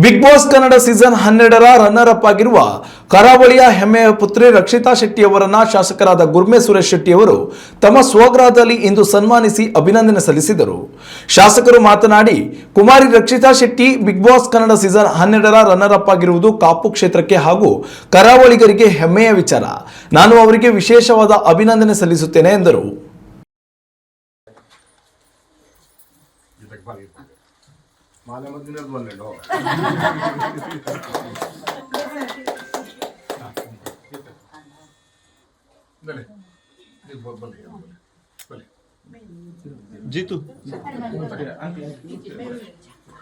Big boss Kannada season ಹನ್ನೆರಡರ runner up ಆಗಿರುವ ಕರಾವಳಿಯ ಹೆಮ್ಮೆಯ ಪುತ್ರಿ ರಕ್ಷಿತಾ ಶೆಟ್ಟಿ ಅವರನ್ನ ಶಾಸಕರಾದ ಗುರ್ಮೆ ಸುರೇಶ್ ಶೆಟ್ಟಿ ಅವರು ತಮ್ಮ ಸ್ವಗ್ರಹದಲ್ಲಿ ಇಂದು ಸನ್ಮಾನಿಸಿ ಅಭಿನಂದನೆ ಸಲ್ಲಿಸಿದರು. ಶಾಸಕರು ಮಾತನಾಡಿ, ಕುಮಾರಿ Rakshita Shetty Bigg Boss Kannada season ಹನ್ನೆರಡರ ರನ್ನರ್ ಅಪ್ ಆಗಿರುವುದು ಕಾಪು ಕ್ಷೇತ್ರಕ್ಕೆ ಹಾಗೂ ಕರಾವಳಿಗರಿಗೆ ಹೆಮ್ಮೆಯ ವಿಚಾರ. ನಾನು ಅವರಿಗೆ ವಿಶೇಷವಾದ ಅಭಿನಂದನೆ ಸಲ್ಲಿಸುತ್ತೇನೆ ಎಂದರು. ಮಾಲೆ ಮದ್ದಿನದು ಬಲ್ಲೆಡು ಬಲೆ ಇದು ಬ- ಬಲೆ ಬಲೆ ಜೀತು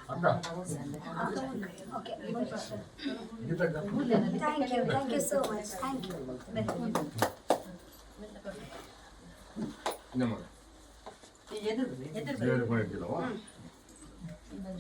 ಅಕ್ಕ ಗೀತಕ್ಕ Thank you, thank you so much, thank you. ನಿಮ್ಮ ದೇವರಿಗೆ ಮಾಡಿದ್ದಿಲ್ಲವ